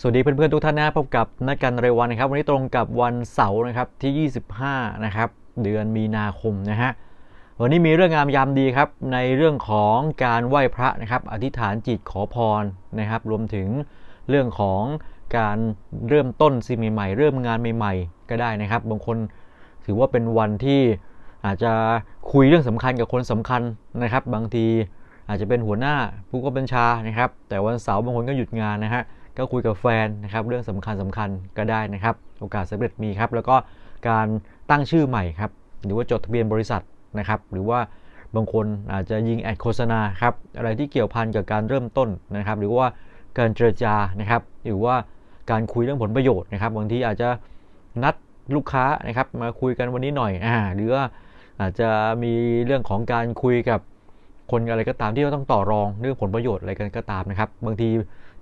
สวัสดีเพื่อนๆทุกท่านนะพบกับนัดกันเรววันนะครับ วันนี้ตรงกับวันเสาร์นะครับที่ 25 นะครับ เดือนมีนาคมนะฮะวันนี้มีเรื่องงามยามดีครับ ในเรื่องของการไหว้พระนะครับ อธิษฐานจิตขอพรนะครับ รวมถึงเรื่องของการเริ่มต้นสิ่งใหม่ๆ เริ่มงานใหม่ ๆ ก็ได้นะครับ บางคนถือว่าเป็นวันที่อาจจะคุยเรื่องสำคัญกับคนสำคัญนะครับ บางทีอาจจะเป็นหัวหน้าผู้ก็เป็นชานะครับ แต่วันเสาร์บางคนก็หยุดงานนะฮะ ก็คุยกับแฟนนะครับเรื่องสำคัญสำคัญก็ได้นะครับ โอกาสสำเร็จมีครับ แล้วก็การตั้งชื่อใหม่ครับ หรือว่าจดทะเบียนบริษัทนะครับ หรือว่าบางคนอาจจะยิงแอดโฆษณาครับ อะไรที่เกี่ยวพันกับการเริ่มต้นนะครับ หรือว่าการเจรจานะครับ หรือว่าการคุยเรื่องผลประโยชน์นะครับ บางทีอาจจะนัดลูกค้านะครับ มาคุยกันวันนี้หน่อยอ่าหรือว่าอาจจะมีเรื่องของการคุยกับคนอะไรก็ตามที่เราต้องต่อรองเรื่องผลประโยชน์อะไรกันก็ตามนะครับ บางที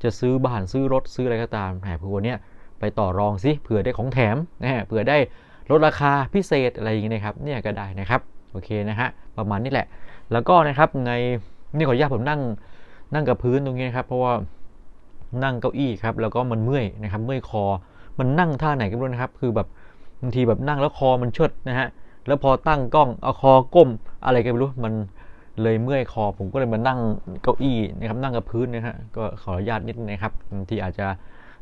จะซื้อบ้านซื้อรถซื้ออะไรก็ตามแหมเผื่อวันนี้ไปต่อรองสิเผื่อได้ของแถมนะฮะเผื่อได้ลดราคาพิเศษอะไรอย่างเงี้ยนะครับเนี่ยก็ได้นะครับโอเคนะฮะประมาณนี้แหละ แล้วก็นะครับในนี่ขออนุญาตผมนั่งนั่งกับพื้นตรงนี้นะครับ เพราะว่านั่งเก้าอี้ครับแล้วก็มันเมื่อยนะครับเมื่อยคอ มันนั่งท่าไหนก็ไม่รู้นะครับคือแบบบางทีแบบนั่งแล้วคอมันเชิดนะฮะแล้วพอตั้งกล้องเอาคอก้มอะไรก็ไม่รู้มัน เลยเมื่อยคอผมก็เลยมานั่งเก้าอี้นะครับนั่งกับพื้นนะฮะก็ขออนุญาตนิดนะครับที่อาจจะ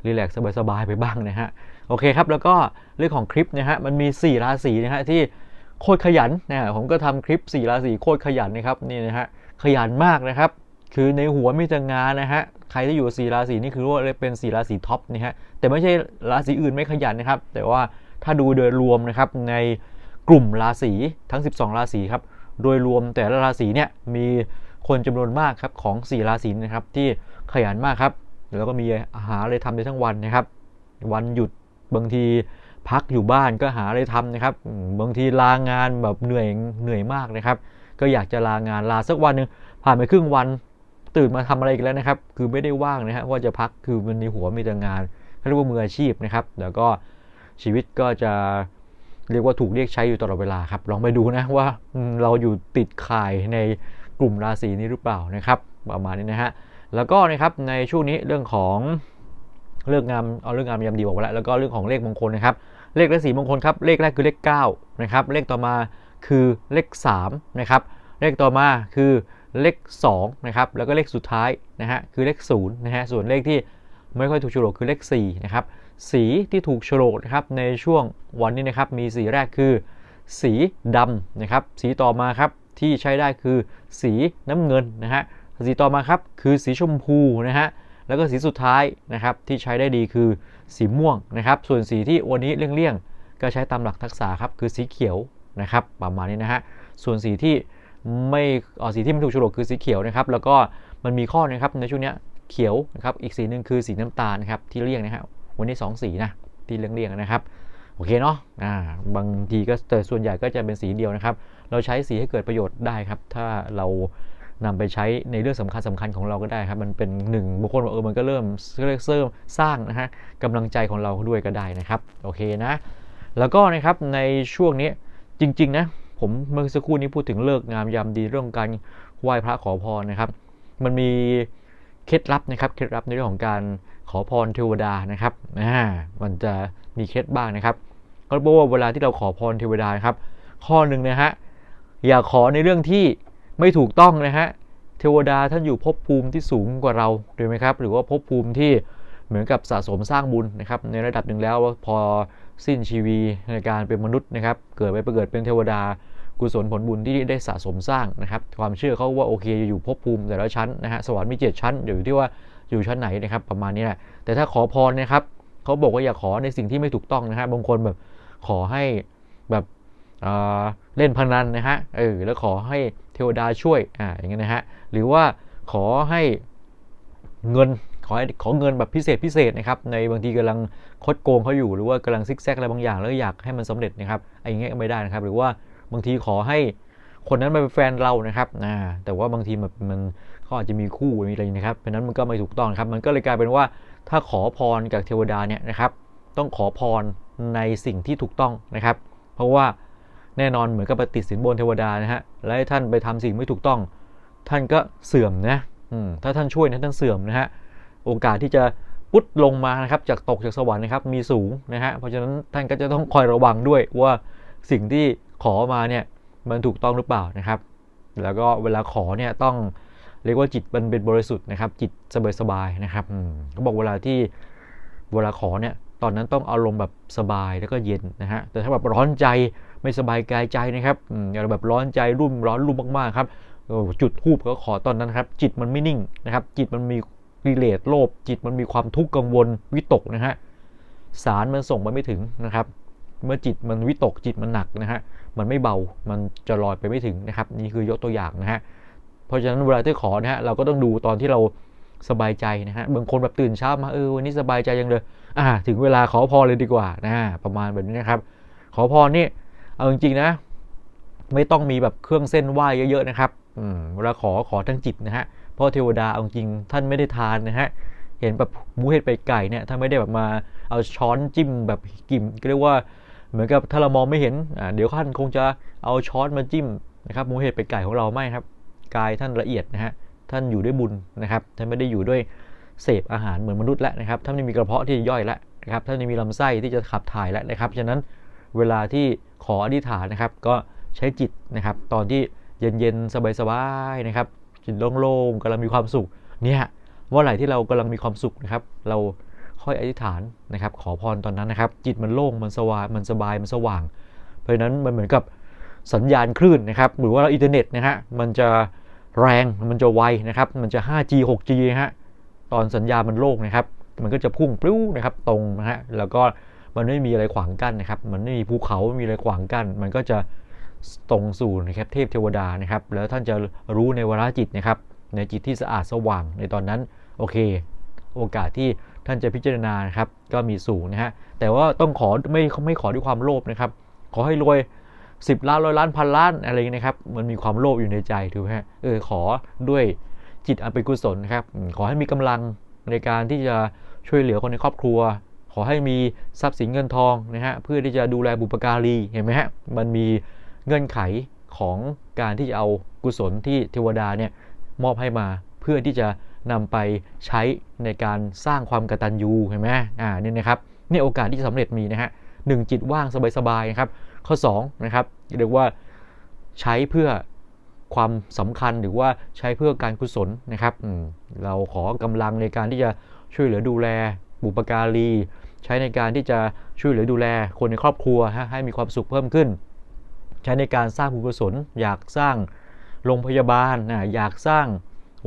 รีแลกซ์สบายๆไปบ้างนะฮะโอเคครับแล้วก็เรื่องของคลิปนะฮะมันมี 4 ราศีนะฮะที่โคตรขยันนะฮะผมก็ทำคลิป 4 ราศีโคตรขยันนะครับนี่นะฮะขยันมากนะครับคือในหัวมีแต่งานนะฮะใครที่อยู่ 4 ราศีนี่คือว่าเป็น 4 ราศีท็อปนะฮะแต่ไม่ใช่ราศีอื่นไม่ขยันนะครับ แต่ว่าถ้าดูโดยรวมนะครับในกลุ่มราศีทั้ง 12 ราศีครับ โดยรวมแต่ละราศีเนี่ยมีคนจำนวนมากครับของ 4 ราศีนะครับที่ขยันมากครับ แล้วก็มีอาหาอะไรทำได้ทั้งวันนะครับ วันหยุดบางทีพักอยู่บ้านก็หาอะไรทำนะครับ บางทีลางานแบบเหนื่อยเหนื่อยมากนะครับ ก็อยากจะลางานลาสักวันหนึ่งผ่านไปครึ่งวันตื่นมาทำอะไรอีกันแล้วนะครับ คือไม่ได้ว่างนะฮะว่าจะพักคือมันในหัวมีแต่งานเขาเรียกว่ามืออาชีพนะครับ แล้วก็ชีวิตก็จะ เรียกว่าถูกเรียกใช้อยู่ตลอดเวลาครับ ลองไปดูนะว่าเราอยู่ติดข่ายในกลุ่มราศีนี้หรือเปล่านะครับ ประมาณนี้นะฮะ แล้วก็นะครับในช่วงนี้เรื่องของเรื่องงามเอาเรื่องงามยามดีบอกไปแล้วแล้วก็เรื่องของเลขมงคลนะครับ เลขและสีมงคลครับ เลขแรกคือเลข9นะครับ เลขต่อมาคือเลข3นะครับ เลขต่อมาคือเลข2นะครับ แล้วก็เลขสุดท้ายนะฮะคือเลข0นะฮะ ส่วนเลขที่ไม่ค่อยถูกโฉลกคือเลข4นะครับ สีที่ถูกโฉลกนะครับในช่วงวันนี้นะครับมีสีแรกคือ สีดำนะครับสีต่อมาครับที่ใช้ได้คือสีน้ำเงินนะฮะสีต่อมาครับคือสีชมพูนะฮะแล้วก็สีสุดท้ายนะครับที่ใช้ได้ดีคือสีม่วงนะครับ ส่วนสีที่วันนี้เลี่ยงๆก็ใช้ตามหลักทักษะครับคือสีเขียวนะครับประมาณนี้นะฮะส่วนสีที่ไม่เออสีที่ไม่ถูกโฉลกคือสีเขียวนะครับ แล้วก็มันมีข้อนะครับในช่วงนี้เขียวนะครับอีกสีหนึ่งคือสีน้ำตาลนะครับที่เลี่ยงนะฮะ วันนี้ 2 สีนะที่เลี่ยงๆนะครับโอเคเนาะอ่าบางทีก็แต่ส่วนใหญ่ก็จะเป็นสีเดียวนะครับ เราใช้สีให้เกิดประโยชน์ได้ครับ ถ้าเรานำไปใช้ในเรื่องสำคัญสำคัญของเราก็ได้ครับ มันเป็นหนึ่งบุคคลว่าเออมันก็เริ่มเรียกเสริมสร้างนะฮะกำลังใจของเราด้วยก็ได้นะครับโอเคนะ แล้วก็นะครับในช่วงนี้จริงๆนะผมเมื่อสักครู่นี้พูดถึงเลิกงามยามดีเรื่องการไหว้พระขอพรนะครับ มันมี เคล็ดลับนะครับเคล็ดลับในเรื่องของการขอพรเทวดานะครับมันจะมีเคล็ดบ้างนะครับ ก็บอกว่าเวลาที่เราขอพรเทวดานะครับ ข้อหนึ่งนะฮะอย่าขอในเรื่องที่ไม่ถูกต้องนะฮะเทวดาท่านอยู่ภพภูมิที่สูงกว่าเราถูกไหมครับ หรือว่าภพภูมิที่เหมือนกับสะสมสร้างบุญนะครับในระดับหนึ่งแล้วพอสิ้นชีวีในการเป็นมนุษย์นะครับ เกิดไปเกิดเป็นเทวดา กุศลผลบุญที่ได้สะสมสร้างนะครับความเชื่อเขาว่าโอเคจะอยู่ภพภูมิแต่ละชั้นนะฮะสวรรค์มีเจ็ดชั้นอยู่ที่ว่าอยู่ชั้นไหนนะครับประมาณนี้แหละแต่ถ้าขอพรนะครับเขาบอกว่าอย่าขอในสิ่งที่ไม่ถูกต้องนะฮะบางคนแบบขอให้แบบเเล่นพนันนะฮะเออแล้วขอให้เทวดาช่วยอ่าอย่างเงี้ยนะฮะหรือว่าขอให้เงินขอขอเงินแบบพิเศษพิเศษนะครับในบางทีกำลังคดโกงเขาอยู่หรือว่ากำลังซิกแซกอะไรบางอย่างแล้วอยากให้มันสำเร็จนะครับไอ้เงี้ยไม่ได้นะครับ หรือว่า บางทีขอให้คนนั้นมาเป็นแฟนเรานะครับอ่าแต่ว่าบางทีมันมันเขาอาจจะมีคู่มีอะไรนะครับเพราะนั้นมันก็ไม่ถูกต้องครับ มันก็เลยกลายเป็นว่าถ้าขอพรจากเทวดาเนี่ยนะครับ ต้องขอพรในสิ่งที่ถูกต้องนะครับ เพราะว่าแน่นอนเหมือนกับปติสินบนเทวดานะฮะและให้ท่านไปทำสิ่งไม่ถูกต้อง ท่านก็เสื่อมนะถ้าท่านช่วยนะท่านเสื่อมนะฮะโอกาสที่จะปุ๊ดลงมานะครับจากตกจากสวรรค์นะครับมีสูงนะฮะเพราะฉะนั้นท่านก็จะต้องคอยระวังด้วยว่าสิ่งที่ ขอมาเนี่ยมันถูกต้องหรือเปล่านะครับ แล้วก็เวลาขอเนี่ยต้องเรียกว่าจิตมันเป็นบริสุทธิ์นะครับ จิตสบายๆนะครับเขาบอกเวลาที่เวลาขอเนี่ยตอนนั้นต้องอารมณ์แบบสบายแล้วก็เย็นนะฮะแต่ถ้าแบบร้อนใจไม่สบายกายใจนะครับอย่างแบบร้อนใจรุ่มร้อนรุ่มมากๆครับจุดทูบก็ขอตอนนั้นครับ จิตมันไม่นิ่งนะครับ จิตมันมีกิเลสโลภจิตมันมีความทุกข์กังวลวิตกนะฮะสารมันส่งไปไม่ถึงนะครับ เมื่อจิตมันวิตกจิตมันหนักนะฮะ มันไม่เบา มันจะลอยไปไม่ถึงนะครับ นี่คือยกตัวอย่างนะฮะ เพราะฉะนั้นเวลาที่ขอนะฮะเราก็ต้องดูตอนที่เราสบายใจนะฮะ บางคนแบบตื่นเช้ามาเออวันนี้สบายใจยังเลย อ่า ถึงเวลาขอพรเลยดีกว่านะประมาณแบบนี้นะครับ ขอพรนี่เอาจริงๆนะ ไม่ต้องมีแบบเครื่องเส้นไหว้เยอะๆนะครับอืมเวลาขอขอทั้งจิตนะฮะเพราะเทวดาเอาจริงท่านไม่ได้ทานนะฮะเห็นแบบหมูเห็ดไปดไก่เนี่ยท่านไม่ได้แบบมาเอาช้อนจิ้มแบบกิ่มก็เรียกว่า เหมือนกับถ้าเรามองไม่เห็นเดี๋ยวท่านคงจะเอาช้อนมาจิ้มนะครับหมูเห็ดไปดไก่ของเราไม่ครับ กายท่านละเอียดนะฮะท่านอยู่ด้วยบุญนะครับท่านไม่ได้อยู่ด้วยเสพอาหารเหมือนมนุษย์แล้วนะครับท่านไม่มีกระเพาะที่จะย่อยแล้วนะครับท่านไม่มีลำไส้ที่จะขับถ่ายแล้วนะครับฉะนั้นเวลาที่ขออธิษฐานนะครับก็ใช้จิตนะครับ ตอนที่เย็นๆสบายๆนะครับจิตโล่งๆกำลังมีความสุขเนี่ยเมื่อไหร่ที่เรากำลังมีความสุขนะครับ เรา ค่อยอธิษฐานนะครับ ขอพรตอนนั้นนะครับ จิตมันโล่งมันสว่างมันสบายมันสว่าง เพราะฉะนั้นมันเหมือนกับสัญญาณคลื่นนะครับหรือว่าอินเทอร์เน็ตนะฮะมันจะแรงมันจะไวนะครับ มันจะ 5G 6G นะฮะตอนสัญญาณมันโล่งนะครับ มันก็จะพุ่งปลิ้วนะครับตรงนะฮะแล้วก็มันไม่มีอะไรขวางกั้นนะครับ มันไม่มีภูเขาไม่มีอะไรขวางกั้น มันก็จะตรงสู่นะครับเทพเทวดานะครับ แล้วท่านจะรู้ในวาระจิตนะครับ ในจิตที่สะอาดสว่างในตอนนั้น โอเค โอกาสที่ ท่านจะพิจารณานะครับก็มีสูงนะฮะแต่ว่าต้องขอไม่ไม่ขอด้วยความโลภนะครับ ขอให้รวย 10 ล้านร้อยล้านพันล้านอะไรอย่างนี้นะครับมันมีความโลภอยู่ในใจถูกไหมฮะเออขอด้วยจิตอันเป็นกุศลนะครับ ขอให้มีกำลังในการที่จะช่วยเหลือคนในครอบครัว ขอให้มีทรัพย์สินเงินทองนะฮะเพื่อที่จะดูแลบุปการีเห็นไหมฮะมันมีเงื่อนไขของการที่จะเอากุศลที่เทวดาเนี่ยมอบให้มาเพื่อที่จะ นำไปใช้ในการสร้างความกระตัญญูเห็นไหมอ่านี่นะครับนี่โอกาสที่จะสำเร็จมีนะฮะหนึ่งจิตว่างสบายๆนะครับ ข้อ2นะครับเรียกว่าใช้เพื่อความสำคัญหรือว่าใช้เพื่อการกุศลนะครับอืมเราขอกำลังในการที่จะช่วยเหลือดูแลบุปการี ใช้ในการที่จะช่วยเหลือดูแลคนในครอบครัวให้มีความสุขเพิ่มขึ้น ใช้ในการสร้างบุญกุศล อยากสร้างโรงพยาบาลนะอยากสร้าง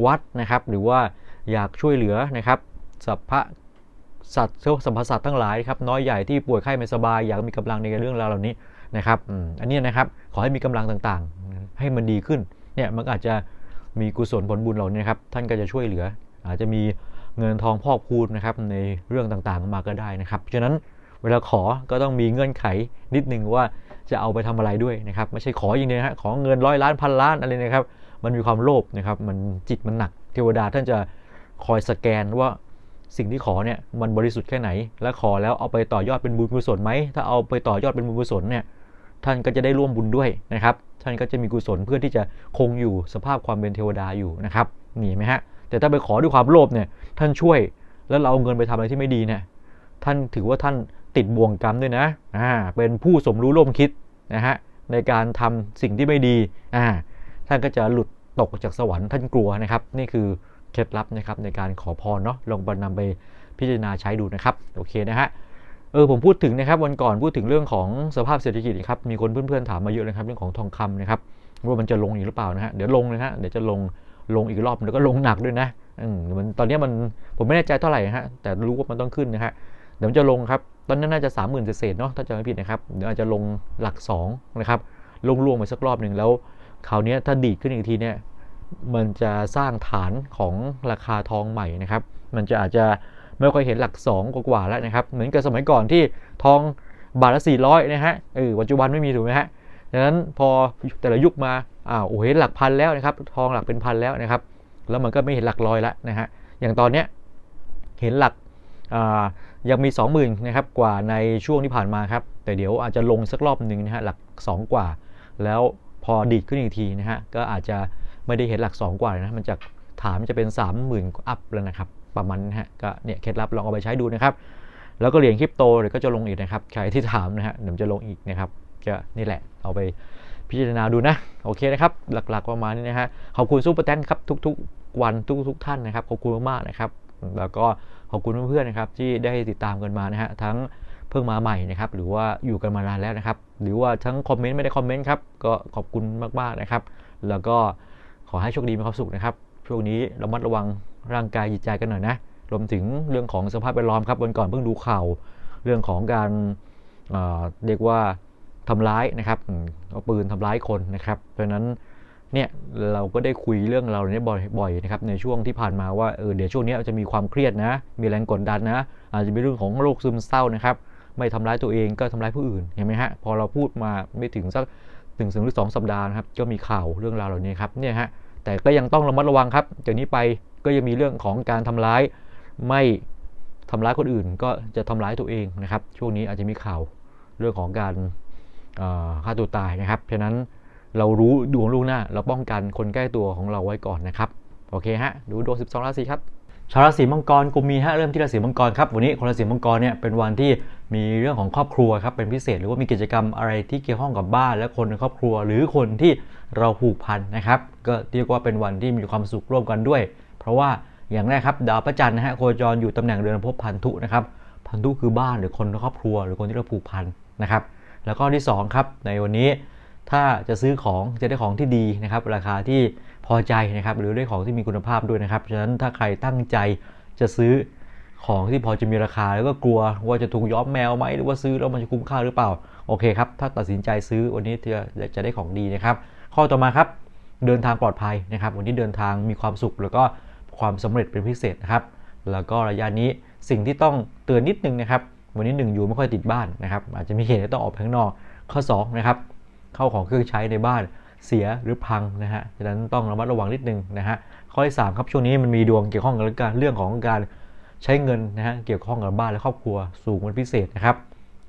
วัดนะครับ หรือว่าอยากช่วยเหลือนะครับสัพพะสัตว์สัมภสัตว์ทั้งหลายครับน้อยใหญ่ที่ป่วยไข้ไม่สบาย อยากมีกำลังในเรื่องราวเหล่านี้นะครับอันนี้นะครับขอให้มีกำลังต่างๆ ให้มันดีขึ้นเนี่ยมันอาจจะมีกุศลผลบุญเหล่านี้ครับท่านก็จะช่วยเหลือ อาจจะมีเงินทองพอกพูนนะครับในเรื่องต่างๆมาก็ได้นะครับฉะนั้นเวลาขอก็ต้องมีเงื่อนไขนิดนึงว่าจะเอาไปทำอะไรด้วยนะครับไม่ใช่ขออย่างเดียวฮะขอเงินร้อยล้านพันล้านอะไรนะครับ มันมีความโลภนะครับ มันจิตมันหนัก เทวดาท่านจะคอยสแกนว่าสิ่งที่ขอเนี่ยมันบริสุทธิ์แค่ไหน และขอแล้วเอาไปต่อยอดเป็นบุญกุศลไหม ถ้าเอาไปต่อยอดเป็นบุญกุศลเนี่ยท่านก็จะได้ร่วมบุญด้วยนะครับ ท่านก็จะมีกุศลเพื่อที่จะคงอยู่สภาพความเป็นเทวดาอยู่นะครับนี่ไหมฮะ แต่ถ้าไปขอด้วยความโลภเนี่ยท่านช่วยแล้วเราเอาเงินไปทำอะไรที่ไม่ดีเนี่ยท่านถือว่าท่านติดบ่วงกรรมด้วยนะอ่าเป็นผู้สมรู้ร่วมคิดนะฮะในการทำสิ่งที่ไม่ดีอ่า ท่านก็จะหลุดตกจากสวรรค์ท่านกลัวนะครับ นี่คือเคล็ดลับนะครับในการขอพรเนาะลองไปนำไปพิจารณาใช้ดูนะครับโอเคนะฮะเออผมพูดถึงนะครับวันก่อนพูดถึงเรื่องของสภาพเศรษฐกิจครับมีคนเพื่อนๆถามมาเยอะนะครับเรื่องของทองคำนะครับว่ามันจะลงอีกหรือเปล่านะฮะเดี๋ยวลงนะฮะเดี๋ยวจะลงลงอีกรอบแล้วก็ลงหนักด้วยนะอืมมันตอนนี้มันผมไม่แน่ใจเท่าไหร่นะฮะแต่รู้ว่ามันต้องขึ้นนะฮะเดี๋ยวมันจะลงครับตอนนั้นน่าจะสามหมื่นเศษเนาะถ้าจำไม่ผิดนะครับเดี๋ยวอาจจะลงหลักสองนะครับลงรวมไปสักรอบหนึ่งแล้ว คราวนี้ถ้าดีดขึ้นอีกทีเนี่ยมันจะสร้างฐานของราคาทองใหม่นะครับ มันจะอาจจะไม่ค่อยเห็นหลัก 2 กว่าแล้วนะครับ เหมือนกับสมัยก่อนที่ทองบาทละ 400 นะฮะเออปัจจุบันไม่มีถูกไหมฮะดังนั้นพอแต่ละยุคมาอ้าวโอ้เห็นหลักพันแล้วนะครับ ทองหลักเป็นพันแล้วนะครับ แล้วมันก็ไม่เห็นหลักร้อยแล้วนะฮะอย่างตอนเนี้ยเห็นหลักยังมี 20,000นะครับกว่าในช่วงที่ผ่านมาครับ แต่เดี๋ยวอาจจะลงสักรอบหนึ่งนะฮะหลัก 2 กว่า แล้ว พอดีดขึ้นอีกทีนะฮะก็อาจจะไม่ได้เห็นหลัก 2 กว่านะมันจากฐานมันจะเป็น 30,000อัพแล้วนะครับประมาณนะฮะก็เนี่ยเคล็ดลับลองเอาไปใช้ดูนะครับ แล้วก็เหรียญคริปโตเดี๋ยวก็จะลงอีกนะครับใครที่ถามนะฮะเดี๋ยวจะลงอีกนะครับก็นี่แหละเอาไปพิจารณาดูนะ โอเคนะครับ หลักๆประมาณนี้นะฮะขอบคุณซูเปอร์แตงครับทุกๆ วันทุกๆท่านนะครับขอบคุณมากๆนะครับ แล้วก็ขอบคุณเพื่อนๆนะครับที่ได้ติดตามกันมานะฮะทั้งเพิ่งมาใหม่นะครับหรือว่าอยู่กันมานานแล้วนะครับ หรือว่าทั้งคอมเมนต์ไม่ได้คอมเมนต์ครับ ก็ขอบคุณมากๆนะครับ แล้วก็ขอให้โชคดีมีความสุขนะครับช่วงนี้ระมัดระวังร่างกายจิตใจกันหน่อยนะรวมถึงเรื่องของสภาพแวดล้อมครับวันก่อนเพิ่งดูข่าวเรื่องของการเเรียกว่าทำร้ายนะครับเอาปืนทำร้ายคนนะครับ เพราะนั้นเนี่ยเราก็ได้คุยเรื่องเราเนี้บ่อยๆนะครับในช่วงที่ผ่านมาว่าเออเดี๋ยวช่วงนี้จะมีความเครียดนะ มีแรงกดดันนะ อาจจะมีเรื่องของโรคซึมเศร้านะครับ ไม่ทำร้ายตัวเองก็ทำร้ายผู้อื่นเห็นไหมฮะพอเราพูดมาไม่ถึงสักถึงถึงหรือสองสัปดาห์นะครับก็มีข่าวเรื่องราวเหล่านี้ครับเนี่ยฮะแต่ก็ยังต้องระมัดระวังครับจากนี้ไปก็ยังมีเรื่องของการทำร้ายไม่ทำร้ายคนอื่น ก็จะทำร้ายตัวเองนะครับ ช่วงนี้อาจจะมีข่าวเรื่องของการฆ่าตัวตายนะครับฉะนั้นเรารู้ดวงลูกหน้า เราป้องกันคนใกล้ตัวของเราไว้ก่อนนะครับโอเคฮะดูดวง 12 ราศีครับชาวราศีมังกรกลุ่มมีฮะเริ่มที่ราศีมังกรครับวันนี้คนราศีมังกรเนี่ยเป็นวันที่ มีเรื่องของครอบครัวครับเป็นพิเศษ หรือว่ามีกิจกรรมอะไรที่เกี่ยวข้องกับบ้าน และคนในครอบครัว หรือคนที่เราผูกพันนะครับ ก็เรียกว่าเป็นวันที่มีความสุขร่วมกันด้วย เพราะว่าอย่างแรกครับดาวพระจันทร์นะฮะโคจรอยู่ตำแหน่งเรือนภพพันธุนะครับพันธุคือบ้านหรือคนในครอบครัว หรือคนที่เราผูกพันนะครับ แล้วก็ที่2ครับในวันนี้ถ้าจะซื้อของจะได้ของที่ดีนะครับ ราคาที่พอใจนะครับ หรือได้ของที่มีคุณภาพด้วยนะครับฉะนั้นถ้าใครตั้งใจจะซื้อ ของที่พอจะมีราคาแล้วก็กลัวว่าจะถูกย้อมแมวไหมหรือว่าซื้อแล้วมันจะคุ้มค่าหรือเปล่า โอเคครับ ถ้าตัดสินใจซื้อวันนี้จะจะได้ของดีนะครับ ข้อต่อมาครับ เดินทางปลอดภัยนะครับ วันนี้เดินทางมีความสุขแล้วก็ความสำเร็จเป็นพิเศษนะครับ แล้วก็ระยะนี้สิ่งที่ต้องเตือนนิดนึงนะครับ วันนี้หนึ่งอยู่ไม่ค่อยติดบ้านนะครับ อาจจะมีเหตุที่ต้องออกไปข้างนอก ข้อ2นะครับ เข้าของเครื่องใช้ในบ้านเสียหรือพังนะฮะ ฉะนั้นต้องระมัดระวังนิดนึงนะฮะ ข้อที่3ครับช่วงนี้มันมีดวงเกี่ยวข้องกับเรื่องของการ ใช้เงินนะฮะเกี่ยวข้องกับบ้านและครอบครัวสูงเป็นพิเศษนะครับ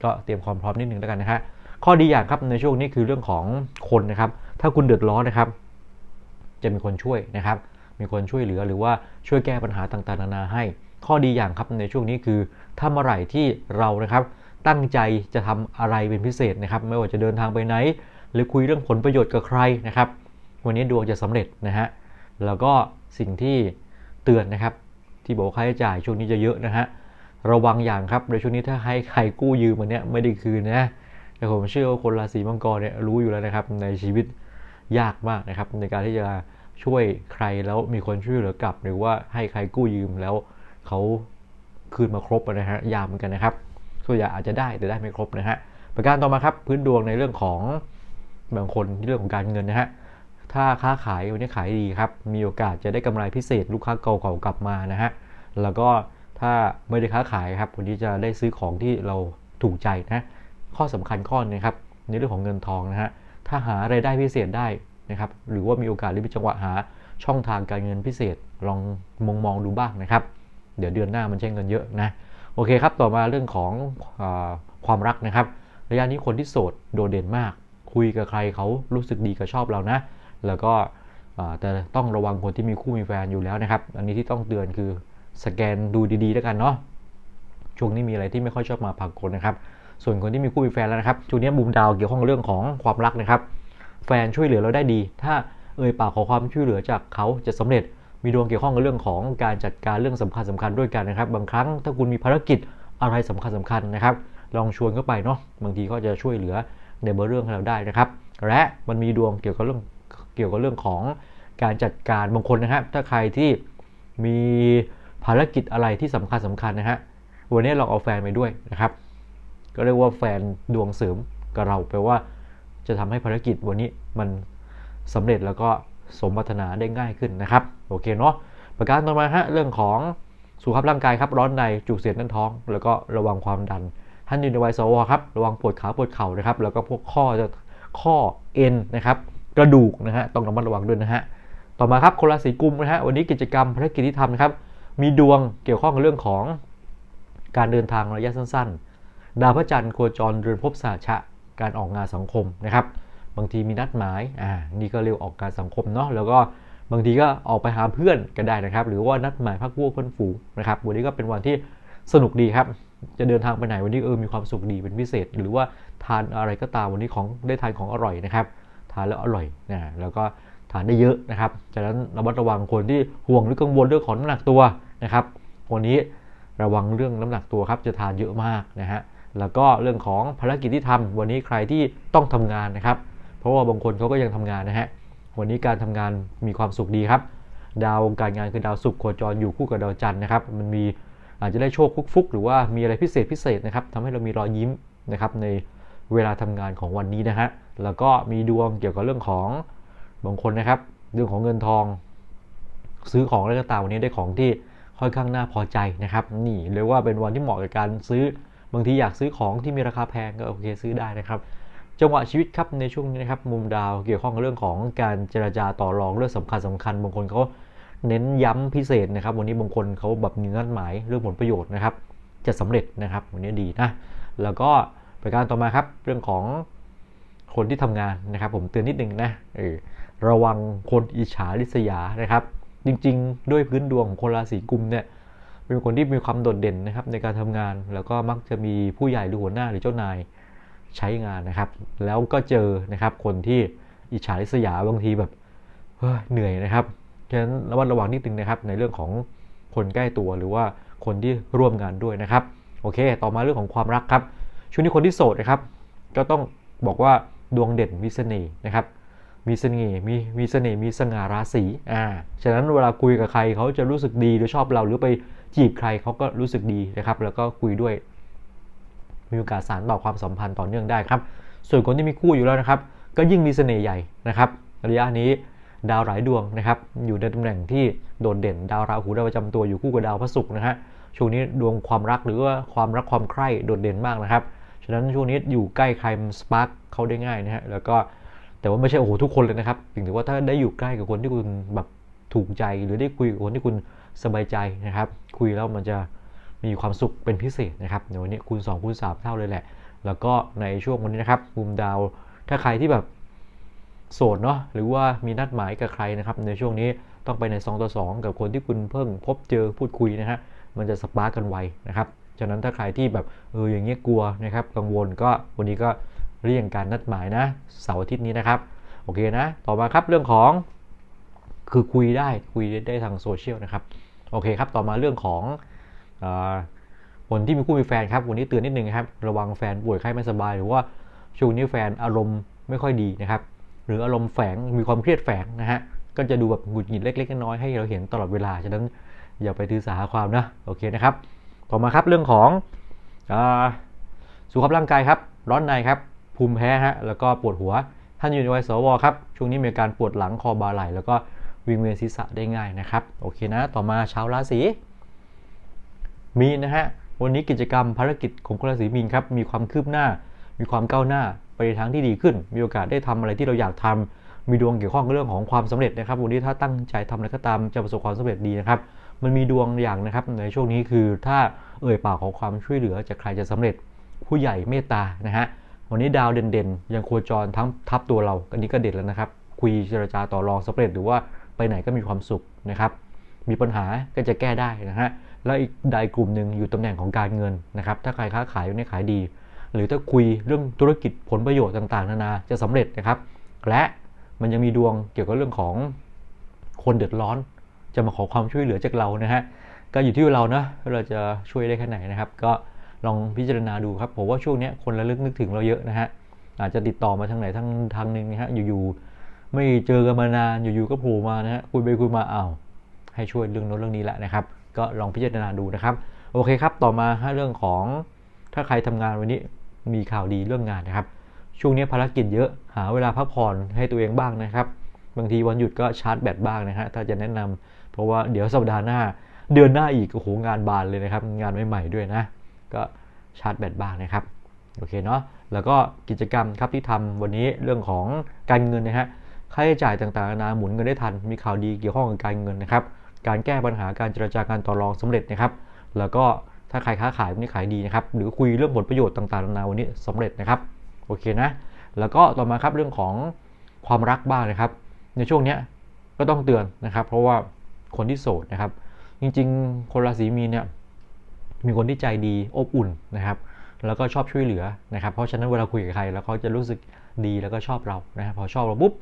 ก็เตรียมความพร้อมนิดนึงแล้วกันนะฮะข้อดีอย่างครับในช่วงนี้คือเรื่องของคนนะครับ ถ้าคุณเดือดร้อนนะครับ จะมีคนช่วยนะครับ มีคนช่วยเหลือหรือว่าช่วยแก้ปัญหาต่างๆนานาให้ ข้อดีอย่างครับในช่วงนี้คือถ้าเมื่อไหร่ที่เรานะครับตั้งใจจะทำอะไรเป็นพิเศษนะครับ ไม่ว่าจะเดินทางไปไหน หรือคุยเรื่องผลประโยชน์กับใครนะครับ วันนี้ดวงจะสำเร็จนะฮะแล้วก็สิ่งที่เตือนนะครับ ที่บอกค่าใช้จ่ายช่วงนี้จะเยอะนะฮะระวังอย่างครับในช่วงนี้ถ้าให้ใครกู้ยืมมันเนี้ยไม่ได้คืนนะแต่ผมเชื่อว่าคนราศีมังกรเนี่ยรู้อยู่แล้วนะครับในชีวิตยากมากนะครับ ในการที่จะช่วยใครแล้วมีคนช่วยเหลือกลับ หรือว่าให้ใครกู้ยืมแล้วเขาคืนมาครบนะฮะยากเหมือนกันนะครับส่วนใหญ่อาจจะได้แต่ได้ไม่ครบนะฮะประการต่อมาครับพื้นดวงในเรื่องของบางคนเรื่องของการเงินนะฮะ ถ้าค้าขายวันนี้ขายดีครับ มีโอกาสจะได้กำไรพิเศษลูกค้าเก่าๆกลับมานะฮะ แล้วก็ถ้าไม่ได้ค้าขายครับวันนี้จะได้ซื้อของที่เราถูกใจนะ ข้อสำคัญข้อนึงครับในเรื่องของเงินทองนะฮะ ถ้าหาไรายได้พิเศษได้นะครับ หรือว่ามีโอกาสหรือมีจังหวะหาช่องทางการเงินพิเศษลองมองมองดูบ้างนะครับ เดี๋ยวเดือนหน้ามันใช้เงินเยอะนะ โอเคครับ ต่อมาเรื่องของอความรักนะครับ ระยะนี้คนที่โสดโดดเด่นมาก คุยกับใครเขารู้สึกดีกับชอบเรานะ แล้วก็แต่ต้องระวังคนที่มีคู่มีแฟนอยู่แล้วนะครับ อันนี้ที่ต้องเตือนคือสแกนดูดีๆแล้วกันเนาะช่วงนี้มีอะไรที่ไม่ค่อยชอบมาพากลนะครับ ส่วนคนที่มีคู่มีแฟนแล้วนะครับช่วงนี้มุมดาวเกี่ยวข้องเรื่องของความรักนะครับ แฟนช่วยเหลือเราได้ดี ถ้าเอ่ยปากขอความช่วยเหลือจากเขาจะสำเร็จมีดวงเกี่ยวข้องกับเรื่องของการจัดการเรื่องสำคัญสำคัญด้วยกันนะครับ บางครั้งถ้าคุณมีภารกิจอะไรสำคัญสำคัญนะครับ ลองชวนเข้าไปเนาะบางทีก็จะช่วยเหลือในเบอร์เรื่องเราได้นะครับ และมันมีดวงเกี่ยวกับเรื่อง เกี่ยวกับเรื่องของการจัดการบางคนนะครับถ้าใครที่มีภารกิจอะไรที่สำคัญสำคัญนะฮะวันนี้เราเอาแฟนไปด้วยนะครับ ก็เรียกว่าแฟนดวงเสริมกับเราแปลว่าจะทำให้ภารกิจวันนี้มันสำเร็จแล้วก็สมบัตนาได้ง่ายขึ้นนะครับโอเคเนาะประการต่อมาฮะเรื่องของสุขภาพร่างกายครับร้อนในจุกเสียดนั่นท้อง แล้วก็ระวังความดัน ท่านอยู่ในวัยสวครับระวังปวดขาปวดเข่านะครับ แล้วก็พวกข้อจะข้อเอ็นนะครับ กระดูกนะฮะต้องระมัดระวังด้วยนะฮะต่อมาครับคนราศีกุมนะฮะวันนี้กิจกรรมภารกิจที่ทำนะครับ มีดวงเกี่ยวข้องกับเรื่องของการเดินทางระยะสั้นดาวพระจันทร์โคจรเรือนภพสาชะการออกงานสังคมนะครับ บางทีมีนัดหมายอ่านี่ก็เรียกออกการสังคมเนาะแล้วก็บางทีก็ออกไปหาเพื่อนก็ได้นะครับ หรือว่านัดหมายพักพวกเพื่อนฝูงนะครับวันนี้ก็เป็นวันที่สนุกดีครับ จะเดินทางไปไหนวันนี้เออมีความสุขดีเป็นพิเศษ หรือว่าทานอะไรก็ตามวันนี้ของได้ทานของอร่อยนะครับ ทานแล้วอร่อยนะแล้วก็ทานได้เยอะนะครับจากนั้นระมัดระวังคนที่ห่วงหรือกังวลเรื่องของน้ำหนักตัวนะครับวันนี้ระวังเรื่องน้ำหนักตัวครับจะทานเยอะมากนะฮะแล้วก็เรื่องของภารกิจที่ทำวันนี้ใครที่ต้องทำงานนะครับ เพราะว่าบางคนเขาก็ยังทำงานนะฮะวันนี้การทำงานมีความสุขดีครับ ดาวการงานคือดาวศุกร์โคจรอยู่คู่กับดาวจันทร์นะครับ มันมีอาจจะได้โชคฟุกๆหรือว่ามีอะไรพิเศษพิเศษนะครับทำให้เรามีรอยยิ้มนะครับใน เวลาทำงานของวันนี้นะฮะแล้วก็มีดวงเกี่ยวกับเรื่องของบางคนนะครับ เรื่องของเงินทอง ซื้อของอะไรก็ตามวันนี้ได้ของที่ค่อนข้างน่าพอใจนะครับ นี่เรียกว่าเป็นวันที่เหมาะกับการซื้อบางทีอยากซื้อของที่มีราคาแพงก็โอเคซื้อได้นะครับ จังหวะชีวิตครับในช่วงนี้นะครับมุมดาวเกี่ยวข้องกับเรื่องของการเจราจาต่อรองเรื่องสำคัญสำคัญบางคนเขาเน้นย้ำพิเศษนะครับ วันนี้บางคนเขาแบบมีนัดหมายเรื่องผลประโยชน์นะครับ จะสำเร็จนะครับวันนี้ดีนะแล้วก็ ประการต่อมาครับเรื่องของคนที่ทำงานนะครับ ผมเตือนนิดนึงนะเออระวังคนอิจฉาริษยานะครับ จริงๆ ด้วยพื้นดวงของคนราศีกุมเนี่ยเป็นคนที่มีความโดดเด่นนะครับในการทำงาน แล้วก็มักจะมีผู้ใหญ่หรือหัวหน้าหรือเจ้านายใช้งานนะครับ แล้วก็เจอนะครับคนที่อิจฉาริษยาบางทีแบบเฮ้ยเหนื่อยนะครับฉะนั้นระมัดระวังนิดนึงนะครับ ในเรื่องของคนใกล้ตัวหรือว่าคนที่ร่วมงานด้วยนะครับ โอเค ต่อมาเรื่องของความรักครับ ช่วงนี้คนที่โสดนะครับ ก็ต้องบอกว่าดวงเด่นมีเสน่ห์นะครับ มีเสน่ห์มีมีเสน่ห์มีสง่าราศีอ่าฉะนั้นเวลาคุยกับใครเขาจะรู้สึกดีหรือชอบเราหรือไปจีบใครเขาก็รู้สึกดีนะครับ แล้วก็คุยด้วย มีโอกาสสานต่อความสัมพันธ์ต่อเนื่องได้ครับ ส่วนคนที่มีคู่อยู่แล้วนะครับ ก็ยิ่งมีเสน่ห์ใหญ่นะครับระยะนี้ดาวหลายดวงนะครับ อยู่ในตำแหน่งที่โดดเด่น ดาวราหูดาวประจำตัวอยู่คู่กับดาวพระศุกร์นะฮะช่วงนี้ดวงความรักหรือว่าความรักความใคร่โดดเด่นมากนะครับ ฉะนั้นช่วงนี้อยู่ใกล้ใครมันสปาร์คเขาได้ง่ายนะฮะ แล้วก็แต่ว่าไม่ใช่โอ้โหทุกคนเลยนะครับถึงว่าถ้าได้อยู่ใกล้กับคนที่คุณแบบถูกใจหรือได้คุยกับคนที่คุณสบายใจนะครับ คุยแล้วมันจะมีความสุขเป็นพิเศษนะครับในวันนี้คูณ2คูณ3เท่าเลยแหละ แล้วก็ในช่วงวันนี้นะครับมุมดาวถ้าใครที่แบบโสดเนาะหรือว่ามีนัดหมายกับใครนะครับ ในช่วงนี้ต้องไปใน2ต่อ2กับคนที่คุณเพิ่งพบเจอพูดคุยนะฮะมันจะสปาร์กกันไวนะครับ ฉะนั้นถ้าใครที่แบบเอออย่างเงี้ยกลัวนะครับกังวลก็วันนี้ก็เลี่ยงการนัดหมายนะเสาร์อาทิตย์นี้นะครับโอเคนะ ต่อมาครับเรื่องของคือคุยได้คุยได้ทางโซเชียลนะครับโอเคครับต่อมาเรื่องของคนที่มีคู่มีแฟนครับวันนี้เตือนนิดนึงครับระวังแฟนป่วยไข้ไม่สบายหรือว่าช่วงนี้แฟนอารมณ์ไม่ค่อยดีนะครับหรืออารมณ์แฝงมีความเครียดแฝงนะฮะก็จะดูแบบหงุดหงิดเล็กๆน้อยๆให้เราเห็นตลอดเวลาฉะนั้นอย่าไปถือสาความนะโอเคนะครับ ต่อมาครับเรื่องของอสุขภาพร่างกายครับ ร้อนในครับ ภูมิแพ้ฮะแล้วก็ปวดหัว ท่านอยู่ในวัยสวครับช่วงนี้มีการปวดหลังคอบาไหล่แล้วก็วิงเวียนศีรษะได้ง่ายนะครับ โอเคนะ ต่อมาชาวราศีมีนะฮะวันนี้กิจกรรมภารกิจของคนราศีมีนครับมีความคืบหน้า มีความก้าวหน้าไปทางที่ดีขึ้น มีโอกาสได้ทำอะไรที่เราอยากทำมีดวงเกี่ยวข้องกับเรื่องของความสำเร็จนะครับ วันนี้ถ้าตั้งใจทำอะไรก็ตามจะประสบความสำเร็จดีนะครับ มันมีดวงอย่างนะครับในช่วงนี้คือถ้าเอ่ยปากของความช่วยเหลือจากใครจะสำเร็จผู้ใหญ่เมตตานะฮะวันนี้ดาวเด่นๆ ยังโคจรทั้งทับตัวเราอันนี้ก็เด็ดแล้วนะครับ คุยเจรจาต่อรองสำเร็จหรือว่าไปไหนก็มีความสุขนะครับ มีปัญหาก็จะแก้ได้นะฮะแล้วอีกใดกลุ่มหนึ่งอยู่ตำแหน่งของการเงินนะครับ ถ้าใครค้าขายอยู่ในขายดี หรือถ้าคุยเรื่องธุรกิจผลประโยชน์ต่างๆ นานาจะสำเร็จนะครับ และมันยังมีดวงเกี่ยวกับเรื่องของคนเดือดร้อน จะมาขอความช่วยเหลือจากเรานะฮะก็อยู่ที่เรานะเราจะช่วยได้แค่ไหนนะครับ ก็ลองพิจารณาดูครับผมว่าช่วงนี้คนระลึกนึกถึงเราเยอะนะฮะอาจจะติดต่อมาทางไหนทางทางหนึ่งนะฮะอยู่ๆไม่เจอกันมานานอยู่ๆก็โผล่มานะฮะคุยไปคุยมาอ้าวให้ช่วยเรื่องโน้นเรื่องนี้แหละนะครับ ก็ลองพิจารณาดูนะครับโอเคครับต่อมาเรื่องของถ้าใครทำงานวันนี้มีข่าวดีเรื่องงานนะครับ ช่วงนี้ภารกิจเยอะหาเวลาพักผ่อนให้ตัวเองบ้างนะครับ บางทีวันหยุดก็ชาร์จแบตบ้างนะฮะถ้าจะแนะนำ เพราะว่าเดี๋ยวสัปดาห์หน้าเดือนหน้าอีกโอ้โหงานบานเลยนะครับ งานใหม่ๆด้วยนะ ก็ชาร์จแบตบ้างนะครับ โอเคเนาะแล้วก็กิจกรรมครับที่ทำวันนี้เรื่องของการเงินนะฮะค่าใช้จ่ายต่างๆนานาหมุนเงินได้ทัน มีข่าวดีเกี่ยวข้องกับการเงินนะครับ การแก้ปัญหาการเจรจาการต่อรองสำเร็จนะครับ แล้วก็ถ้าใครค้าขายวันนี้ขายดีนะครับ หรือคุยเรื่องผลประโยชน์ต่างๆนานาวันนี้สำเร็จนะครับ โอเคนะ แล้วก็ต่อมาครับเรื่องของความรักบ้างนะครับ ในช่วงนี้ก็ต้องเตือนนะครับ เพราะว่า คนที่โสดนะครับ จริงๆ คนราศีมีนเนี่ยมีคนที่ใจดีอบอุ่นนะครับ แล้วก็ชอบช่วยเหลือนะครับ เพราะฉะนั้นเวลาคุยกับใคร แล้วเขาจะรู้สึกดีแล้วก็ชอบเรานะครับพอชอบเราปุ๊บ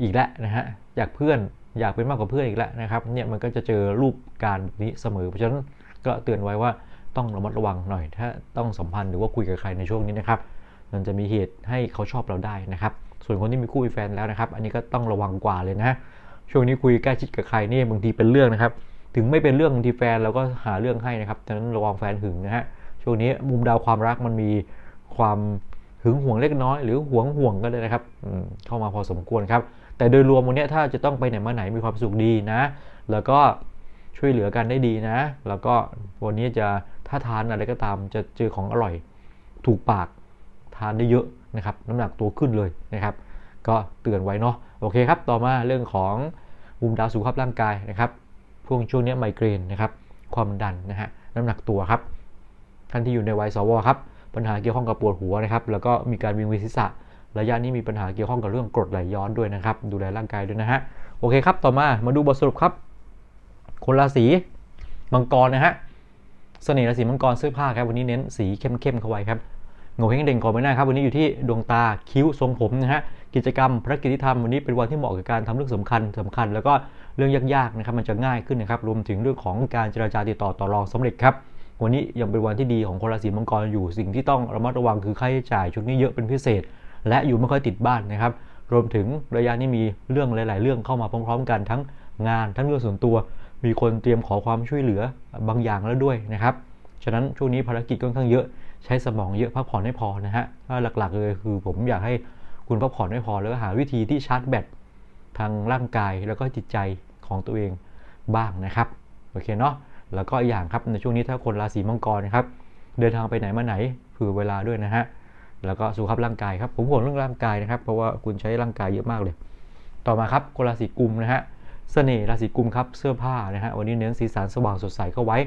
อีกแล้วนะฮะอยากเพื่อนอยากเป็นมากกว่าเพื่อนอีกแล้วนะครับเนี่ยมันก็จะเจอรูปการแบบนี้เสมอ เพราะฉะนั้นก็เตือนไว้ว่าต้องระมัดระวังหน่อย ถ้าต้องสัมพันธ์หรือว่าคุยกับใครในช่วงนี้นะครับมันจะมีเหตุให้เขาชอบเราได้นะครับ ส่วนคนที่มีคู่มีแฟนแล้วนะครับ อันนี้ก็ต้องระวังกว่าเลยนะ ช่วงนี้คุยใกล้ชิดกับใครนี่บางทีเป็นเรื่องนะครับ ถึงไม่เป็นเรื่องบางทีแฟนเราก็หาเรื่องให้นะครับดังนั้นระวังแฟนหึงนะฮะช่วงนี้มุมดาวความรักมันมีความหึงหวงเล็กน้อย หรือหวงห่วงก็เลยนะครับเข้ามาพอสมควรครับ แต่โดยรวมวันนี้ถ้าจะต้องไปไหนมาไหนมีความสุขดีนะ แล้วก็ช่วยเหลือกันได้ดีนะ แล้วก็วันนี้จะถ้าทานอะไรก็ตามจะเจอของอร่อย ถูกปากทานได้เยอะนะครับ น้ำหนักตัวขึ้นเลยนะครับ ก็เตือนไว้เนาะ โอเคครับ ต่อมาเรื่องของมุมดาวสุขภาพร่างกายนะครับช่วงช่วงนี้ไมเกรนนะครับ ความดันนะฮะ น้ำหนักตัวครับ ท่านที่อยู่ในวัยสวครับ ปัญหาเกี่ยวข้องกับปวดหัวนะครับ แล้วก็มีการวิงเวียนศีรษะ ระยะนี้มีปัญหาเกี่ยวข้องกับเรื่องกรดไหลย้อนด้วยนะครับ ดูแลร่างกายด้วยนะฮะ โอเคครับ ต่อมา มาดูบทสรุปครับ คนราศีมังกรนะฮะ เสน่ห์ราศีมังกรเสื้อผ้าครับ วันนี้เน้นสีเข้มๆเข้าไว้ครับ เงเฮงเด่งก่อนไม่ได้ครับวันนี้อยู่ที่ดวงตาคิ้วทรงผมนะฮะกิจกรรมภารกิจที่ทำวันนี้เป็นวันที่เหมาะกับการทำเรื่องสำคัญสำคัญ แล้วก็เรื่องยากๆนะครับมันจะง่ายขึ้นนะครับรวมถึงเรื่องของการเจราจาติดต่อต่อรองสำเร็จครับวันนี้ยังเป็นวันที่ดีของคนราศีมังกรอยู่สิ่งที่ต้องระมัดระวังคือค่าใช้จ่ายชุดนี้เยอะเป็นพิเศษ และอยู่ไม่ค่อยติดบ้านนะครับรวมถึงระยะนี้มีเรื่องหลาย ๆ เรื่องเข้ามาพร้อม ๆ กันทั้งงานทั้งเรื่องส่วนตัว มีคนเตรียมขอความช่วยเหลือบางอย่างแล้วด้วยนะครับฉะนั้นช่วงนี้ภารกิจค่อนข้างเยอะ ใช้สมองเยอะพักผ่อนให้พอนะฮะถ้าหลักๆเลยคือผมอยากให้คุณพักผ่อนให้พอแล้วก็หาวิธีที่ชาร์จแบตทางร่างกายแล้วก็จิตใจของตัวเองบ้างนะครับโอเคเนาะแล้วก็อย่างครับในช่วงนี้ถ้าคนราศีมังกรนะครับเดินทางไปไหนมาไหนเผื่อเวลาด้วยนะฮะแล้วก็สุขภาพร่างกายครับผมห่วงเรื่องร่างกายนะครับ เพราะว่าคุณใช้ร่างกายเยอะมากเลย ต่อมาครับคนราศีกุมนะฮะเสน่ห์ราศีกุมครับเสื้อผ้านะฮะวันนี้เน้นสีสันสว่างสดใสเข้าไว้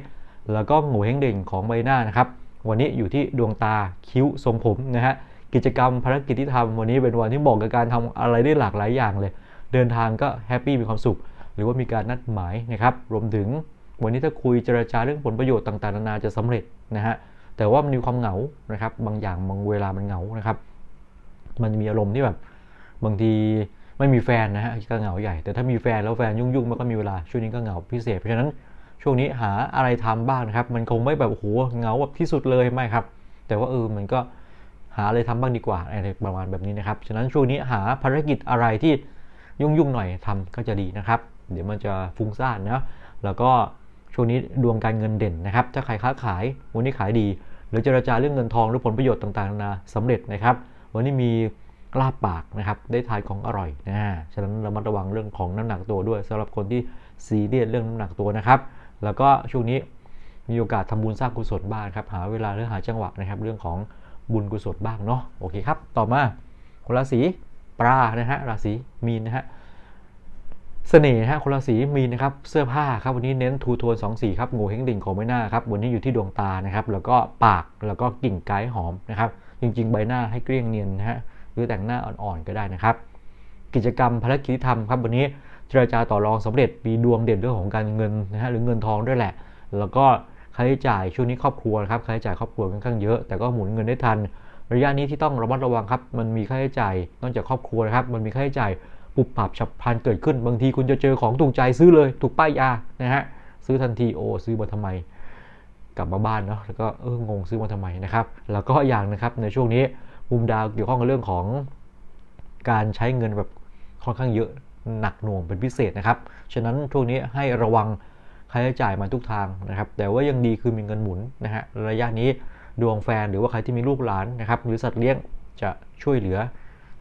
แล้วก็หงูเฮงเด่งของใบหน้านะครับ วันนี้อยู่ที่ดวงตาคิ้วทรงผมนะฮะกิจกรรมภารกิจที่ทำวันนี้เป็นวันที่เหมาะกับการทำอะไรได้หลากหลายอย่างเลย เดินทางก็แฮปปี้มีความสุข หรือว่ามีการนัดหมายนะครับรวมถึงวันนี้ถ้าคุยเจรจาเรื่องผลประโยชน์ต่างๆนานาจะสำเร็จนะฮะแต่ว่ามันมีความเหงานะครับบางอย่างบางเวลามันเหงานะครับ มันมีอารมณ์ที่แบบบางทีไม่มีแฟนนะฮะก็เหงาใหญ่ แต่ถ้ามีแฟนแล้วแฟนยุ่งๆไม่ก็มีเวลาช่วงนี้ก็เหงาพิเศษเพราะฉะนั้น ช่วงนี้หาอะไรทำบ้างนะครับ มันคงไม่แบบโอ้โหเงาแบบที่สุดเลยไม่ครับ แต่ว่าเออมันก็หาอะไรทำบ้างดีกว่าอะไรประมาณแบบนี้นะครับ ฉะนั้นช่วงนี้หาภารกิจอะไรที่ยุ่งๆหน่อยทำก็จะดีนะครับ เดี๋ยวมันจะฟุ้งซ่านนะแล้วก็ช่วงนี้ดวงการเงินเด่นนะครับ ถ้าใครค้าขายวันนี้ขายดี หรือเจรจาเรื่องเงินทองหรือผลประโยชน์ต่างๆนานาสำเร็จนะครับ วันนี้มีลาบปากนะครับ ได้ทานของอร่อยนะ ฉะนั้นระมัดระวังเรื่องของน้ำหนักตัวด้วยสำหรับคนที่ซีเรียสเรื่องน้ำหนักตัวนะครับ แล้วก็ช่วงนี้มีโอกาสทำบุญสร้างกุศลบ้างครับ หาเวลาหรือหาจังหวะนะครับ เรื่องของบุญกุศลบ้างเนาะโอเคครับ ต่อมาคนราศีปลานะฮะราศีมีนนะฮะเสน่ห์ฮะคนราศีมีนนะครับเสื้อผ้าครับวันนี้เน้นทูโทนสองสีครับงูเฮงดิ่งของใบหน้าครับวันนี้อยู่ที่ดวงตานะครับ แล้วก็ปากแล้วก็กิ่งไก้หอมนะครับ จริง ๆ ใบหน้าให้เกลี้ยงเนียนนะฮะหรือแต่งหน้าอ่อนๆก็ได้นะครับ กิจกรรมภารกิจที่ทำครับวันนี้ เจรจาต่อรองสำเร็จมีดวงเด่นเรื่องของการเงินนะฮะหรือเงินทองด้วยแหละ แล้วก็ค่าใช้จ่ายช่วงนี้ครอบครัวนะครับค่าใช้จ่ายครอบครัวค่อนข้างเยอะ แต่ก็หมุนเงินได้ทัน ระยะนี้ที่ต้องระมัดระวังครับมันมีค่าใช้จ่ายนอกจากครอบครัวนะครับมันมีค่าใช้จ่ายปุบปับฉับพลันเกิดขึ้น บางทีคุณจะเจอของถูกใจซื้อเลย ถูกป้ายยานะฮะซื้อทันทีโอ้ซื้อมาทำไม กลับมาบ้านเนาะแล้วก็เอองงซื้อมาทำไมนะครับ แล้วก็อย่างนะครับในช่วงนี้มุมดาวเกี่ยวข้องกับเรื่องของการใช้เงินแบบค่อนข้างเยอะ หนักหน่วงเป็นพิเศษนะครับ ฉะนั้นช่วงนี้ให้ระวังค่าใช้จ่ายมาทุกทางนะครับ แต่ว่ายังดีคือมีเงินหมุนนะฮะ ระยะนี้ดวงแฟนหรือว่าใครที่มีลูกหลานนะครับหรือสัตว์เลี้ยงจะช่วยเหลือ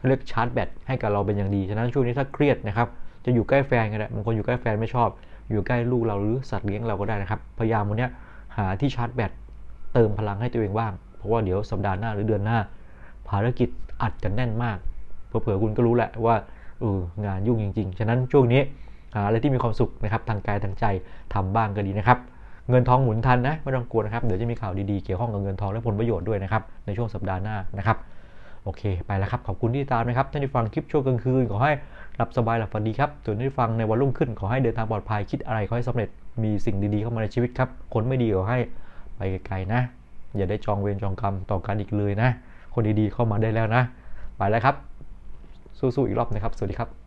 เรียกชาร์จแบตให้กับเราเป็นอย่างดี ฉะนั้นช่วงนี้ถ้าเครียดนะครับ จะอยู่ใกล้แฟนก็ได้บางคนอยู่ใกล้แฟนไม่ชอบ อยู่ใกล้ลูกเราหรือสัตว์เลี้ยงเราก็ได้นะครับ พยายามวันนี้หาที่ชาร์จแบตเติมพลังให้ตัวเองบ้าง เพราะว่าเดี๋ยวสัปดาห์หน้าหรือเดือนหน้า ภารกิจอัดกันแน่นมาก เผื่อๆคุณก็รู้แหละว่า องานยุ่งจริงๆ ฉะนั้นช่วงนี้หาอะไรที่มีความสุขนะครับทางกายทางใจทำบ้างก็ดีนะครับ เงินทองหมุนทันนะไม่ต้องกลัวนะครับเดี๋ยวจะมีข่าวดีๆเกี่ยวข้องกับเงินทองและผลประโยชน์ด้วยนะครับในช่วงสัปดาห์หน้านะครับโอเคไปแล้วครับขอบคุณที่ตามนะครับท่านที่ฟังคลิปช่วงกลางคืนขอให้หลับสบายหลับฝันดีครับส่วนที่ฟังในวันรุ่งขึ้นขอให้เดินทางปลอดภัยคิดอะไรขอให้สำเร็จมีสิ่งดีๆเข้ามาในชีวิตครับคนไม่ดีขอให้ไปไกลๆนะ อย่าได้จองเวรจองกรรมต่อกันอีกเลยนะ คนดีๆเข้ามาได้แล้วนะ ไปแล้วครับ สู้ๆอีกรอบนะครับ สวัสดีครับ